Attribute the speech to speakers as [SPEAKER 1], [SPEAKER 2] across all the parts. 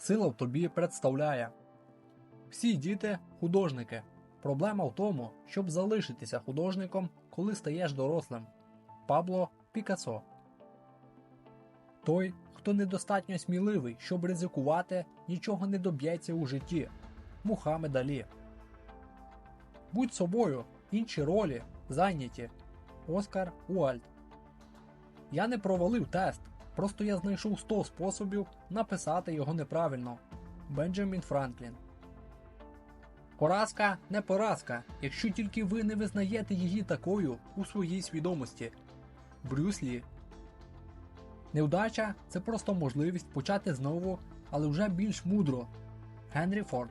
[SPEAKER 1] Сила в тобі представляє. Всі діти художники. Проблема в тому, щоб залишитися художником, коли стаєш дорослим. Пабло Пікассо. Той, хто недостатньо сміливий, щоб ризикувати, нічого не доб'ється у житті. Мухаммед Алі. Будь собою, інші ролі зайняті. Оскар Уальд. Я не провалив тест, просто я знайшов 100 способів написати його неправильно. Бенджамін Франклін. Поразка не поразка, якщо тільки ви не визнаєте її такою у своїй свідомості. Брюс Лі. Невдача це просто можливість почати знову, але вже більш мудро. Генрі Форд.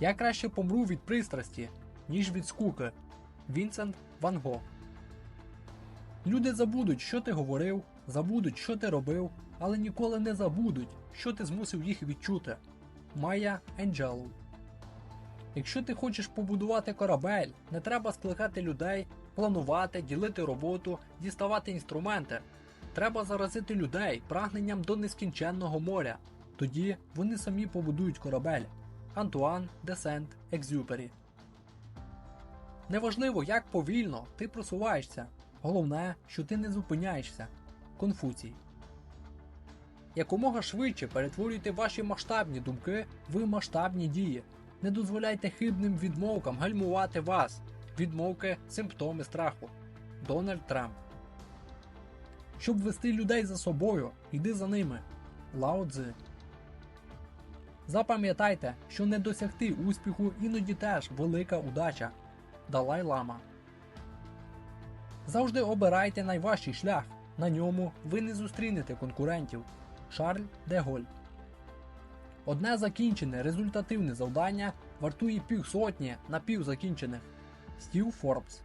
[SPEAKER 1] Я краще помру від пристрасті, ніж від скуки. Вінсент Ван Го. Люди забудуть, що ти говорив, забудуть, що ти робив, але ніколи не забудуть, що ти змусив їх відчути. Майя Енджелу. Якщо ти хочеш побудувати корабель, не треба скликати людей, планувати, ділити роботу, діставати інструменти. Треба заразити людей прагненням до нескінченного моря. Тоді вони самі побудують корабель. Антуан де Сент Екзюпері. Неважливо, як повільно ти просуваєшся. Головне, що ти не зупиняєшся. Конфуцій. Якомога швидше перетворюйте ваші масштабні думки в масштабні дії. Не дозволяйте хибним відмовкам гальмувати вас. Відмовки симптоми страху. Дональд Трамп. Щоб вести людей за собою, йди за ними. Лао Цзи. Запам'ятайте, що не досягти успіху іноді теж велика удача. Далай Лама. Завжди обирайте найважчий шлях. На ньому ви не зустрінете конкурентів. Шарль де Голь. Одне закінчене результативне завдання вартує півсотні напівзакінчених. Стів Форбс.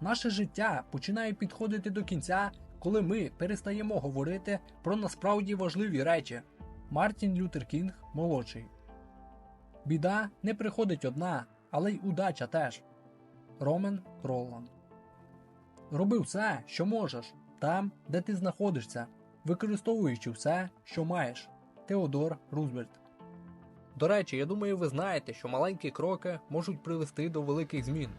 [SPEAKER 1] Наше життя починає підходити до кінця, коли ми перестаємо говорити про насправді важливі речі. Мартін Лютер Кінг молодший. Біда не приходить одна, але й удача теж. Ромен Кролан. Роби все, що можеш, там, де ти знаходишся, використовуючи все, що маєш. Теодор Рузвельт. До речі, я думаю, ви знаєте, що маленькі кроки можуть привести до великих змін.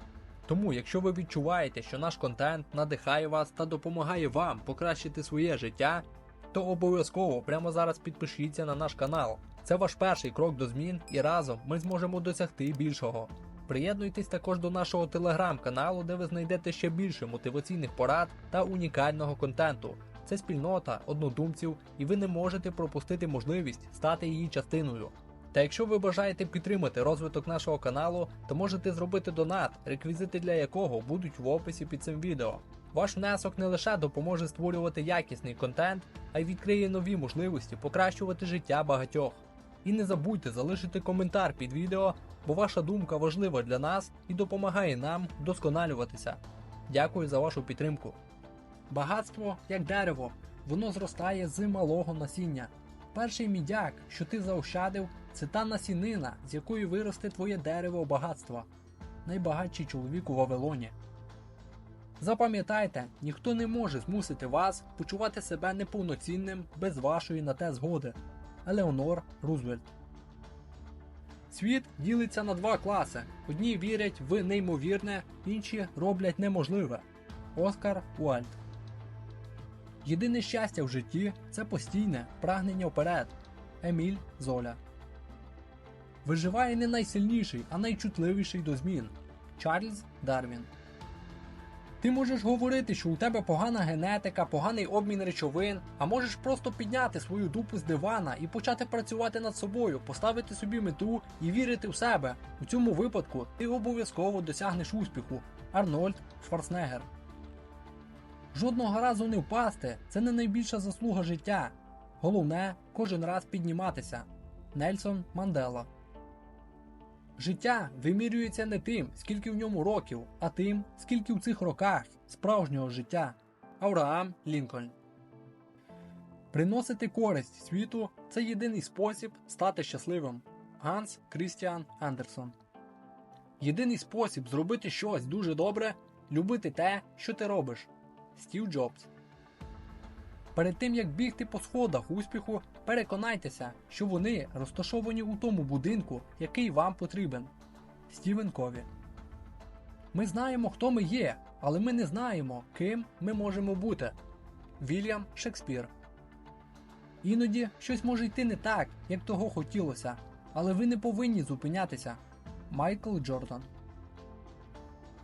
[SPEAKER 1] Тому, якщо ви відчуваєте, що наш контент надихає вас та допомагає вам покращити своє життя, то обов'язково прямо зараз підпишіться на наш канал. Це ваш перший крок до змін, і разом ми зможемо досягти більшого. Приєднуйтесь також до нашого телеграм-каналу, де ви знайдете ще більше мотиваційних порад та унікального контенту. Це спільнота однодумців, і ви не можете пропустити можливість стати її частиною. Та якщо ви бажаєте підтримати розвиток нашого каналу, то можете зробити донат, реквізити для якого будуть в описі під цим відео. Ваш внесок не лише допоможе створювати якісний контент, а й відкриє нові можливості покращувати життя багатьох. І не забудьте залишити коментар під відео, бо ваша думка важлива для нас і допомагає нам вдосконалюватися. Дякую за вашу підтримку. Багатство як дерево, воно зростає з малого насіння. Перший мідяк, що ти заощадив, це та насінина, з якої виросте твоє дерево багатства. Найбагатший чоловік у Вавилоні. Запам'ятайте, ніхто не може змусити вас почувати себе неповноцінним без вашої на те згоди. Елеонор Рузвельт. Світ ділиться на два класи: одні вірять в неймовірне, інші роблять неможливе. Оскар Уальд. Єдине щастя в житті це постійне прагнення вперед. Еміль Золя. Виживає не найсильніший, а найчутливіший до змін. Чарльз Дарвін. Ти можеш говорити, що у тебе погана генетика, поганий обмін речовин, а можеш просто підняти свою дупу з дивана і почати працювати над собою, поставити собі мету і вірити в себе. У цьому випадку ти обов'язково досягнеш успіху. Арнольд Шварценеггер. Жодного разу не впасти це не найбільша заслуга життя. Головне кожен раз підніматися. Нельсон Мандела. Життя вимірюється не тим, скільки в ньому років, а тим, скільки в цих роках справжнього життя. Авраам Лінкольн. Приносити користь світу це єдиний спосіб стати щасливим. Ганс Крістіан Андерсон. Єдиний спосіб зробити щось дуже добре любити те, що ти робиш. Стів Джобс. Перед тим як бігти по сходах успіху, переконайтеся, що вони розташовані у тому будинку, який вам потрібен. Стівен Кові. Ми знаємо, хто ми є, але ми не знаємо, ким ми можемо бути. Вільям Шекспір. Іноді щось може йти не так, як того хотілося, але ви не повинні зупинятися. Майкл Джордан.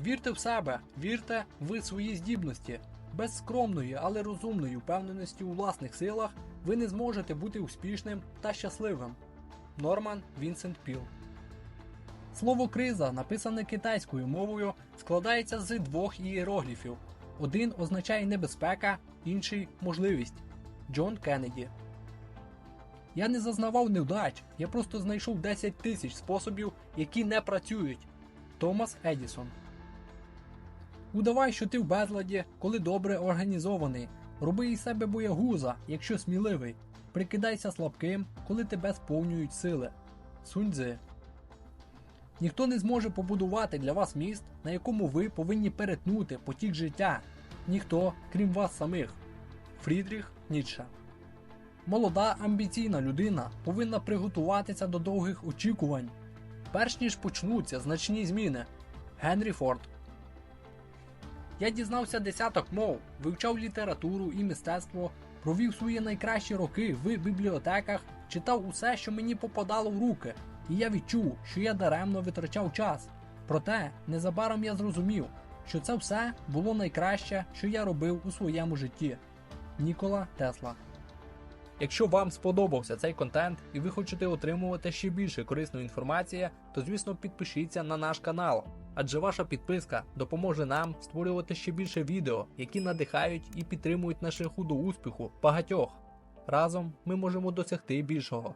[SPEAKER 1] Вірте в себе, вірте в свої здібності. Без скромної, але розумної впевненості у власних силах ви не зможете бути успішним та щасливим. Норман Вінсент Піл. Слово криза, написане китайською мовою, складається з двох ієрогліфів. Один означає небезпека, інший можливість. Джон Кеннеді. Я не зазнавав невдач, я просто знайшов 10 тисяч способів, які не працюють. Томас Едісон. Удавай, що ти в безладі, коли добре організований. Роби із себе боягуза, якщо сміливий. Прикидайся слабким, коли тебе сповнюють сили. Суньцзи. Ніхто не зможе побудувати для вас міст, на якому ви повинні перетнути потік життя. Ніхто, крім вас самих. Фрідріх Ніцше. Молода амбіційна людина повинна приготуватися до довгих очікувань, перш ніж почнуться значні зміни. Генрі Форд. Я дізнався десяток мов, вивчав літературу і мистецтво, провів свої найкращі роки в бібліотеках, читав усе, що мені попадало в руки, і я відчув, що я даремно витрачав час. Проте незабаром я зрозумів, що це все було найкраще, що я робив у своєму житті. Нікола Тесла. Якщо вам сподобався цей контент і ви хочете отримувати ще більше корисної інформації, то звісно підпишіться на наш канал, адже ваша підписка допоможе нам створювати ще більше відео, які надихають і підтримують на шляху до успіху багатьох. Разом ми можемо досягти більшого.